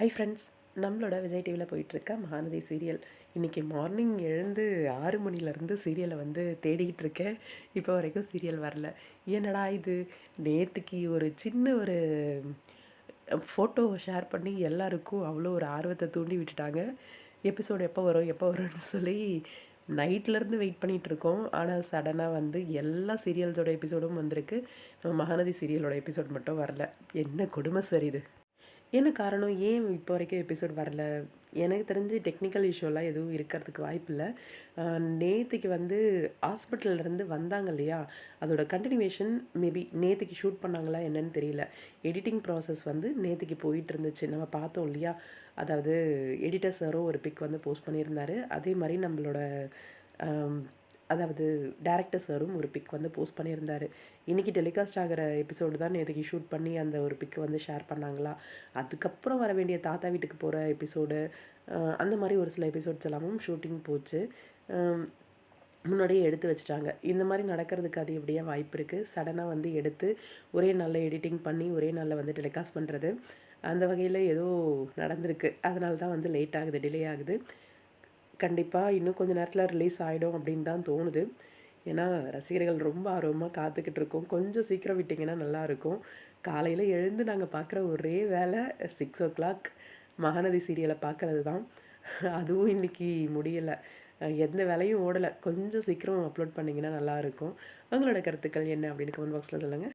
Hi friends நம்மளோட விஜய் டிவியில் போயிட்டுருக்க மகாநதி சீரியல் இன்றைக்கி மார்னிங் எழுந்து ஆறு மணிலேருந்து சீரியலை வந்து தேடிக்கிட்டு இருக்கேன். இப்போ வரைக்கும் சீரியல் வரல. என்னடா இது? நேற்றுக்கு ஒரு சின்ன ஒரு ஃபோட்டோ ஷேர் பண்ணி எல்லாருக்கும் அவ்வளோ ஒரு ஆர்வத்தை தூண்டி விட்டுட்டாங்க. எபிசோடு எப்போ வரும் எப்போ வரும்னு சொல்லி நைட்லேருந்து வெயிட் பண்ணிகிட்ருக்கோம் ஆனால் சடனாக வந்து எல்லா சீரியல்ஸோட எபிசோடும் வந்திருக்கு. நம்ம மகாநதி சீரியலோட எபிசோட் மட்டும் வரல. என்ன கொடுமை சரி இது? என்ன காரணம்? ஏன் இப்போ வரைக்கும் எபிசோட் வரல? எனக்கு தெரிஞ்சு டெக்னிக்கல் இஷ்யூலாம் எதுவும் இருக்கிறதுக்கு வாய்ப்பு இல்லை. நேற்றுக்கு வந்து ஹாஸ்பிட்டல்லேருந்து வந்தாங்க இல்லையா? அதோட கண்டினியூவேஷன் மேபி நேற்றுக்கு ஷூட் பண்ணாங்களா என்னன்னு தெரியல. எடிட்டிங் ப்ராசஸ் வந்து நேற்றுக்கு போயிட்டு இருந்துச்சு. நம்ம பார்த்தோம் இல்லையா? அதாவது எடிட்டர் சாரும் ஒரு பிக் வந்து போஸ்ட் பண்ணியிருந்தாரு. அதே மாதிரி நம்மளோட அதாவது டேரக்டர் சாரும் ஒரு பிக் வந்து போஸ்ட் பண்ணியிருந்தார். இன்றைக்கி டெலிகாஸ்ட் ஆகிற எபிசோடு தான் நேற்றுக்கு ஷூட் பண்ணி அந்த ஒரு பிக் வந்து ஷேர் பண்ணாங்களா? அதுக்கப்புறம் வர வேண்டிய தாத்தா வீட்டுக்கு போகிற எபிசோடு அந்த மாதிரி ஒரு சில எபிசோட்ஸ் எல்லாமும் ஷூட்டிங் போச்சு. முன்னாடியே எடுத்து வச்சுட்டாங்க. இந்த மாதிரி நடக்கிறதுக்கு அது எப்படியா வாய்ப்பு இருக்குது சடனாக வந்து எடுத்து ஒரே நாளில் எடிட்டிங் பண்ணி ஒரே நாளில் வந்து டெலிகாஸ்ட் பண்ணுறது அந்த வகையில் ஏதோ நடந்திருக்கு. அதனால தான் வந்து லேட் ஆகுது டிலே ஆகுது. கண்டிப்பாக இன்னும் கொஞ்சம் நேரத்தில் ரிலீஸ் ஆகிடும் அப்படின்னு தான் தோணுது. ஏன்னா ரசிகர்கள் ரொம்ப ஆர்வமாக காத்துக்கிட்டு இருக்கோம். கொஞ்சம் சீக்கிரம் விட்டிங்கன்னா நல்லாயிருக்கும் காலையில் எழுந்து நாங்கள் பார்க்குற ஒரே வேலை சிக்ஸ் ஓ கிளாக் மகாநதி சீரியலை பார்க்குறது தான். அதுவும் இன்றைக்கி முடியலை. எந்த வேலையும் ஓடலை. கொஞ்சம் சீக்கிரம் அப்லோட் பண்ணிங்கன்னா நல்லாயிருக்கும் உங்களோட கருத்துக்கள் என்ன அப்படின்னு கமெண்ட் பாக்ஸில் சொல்லுங்கள்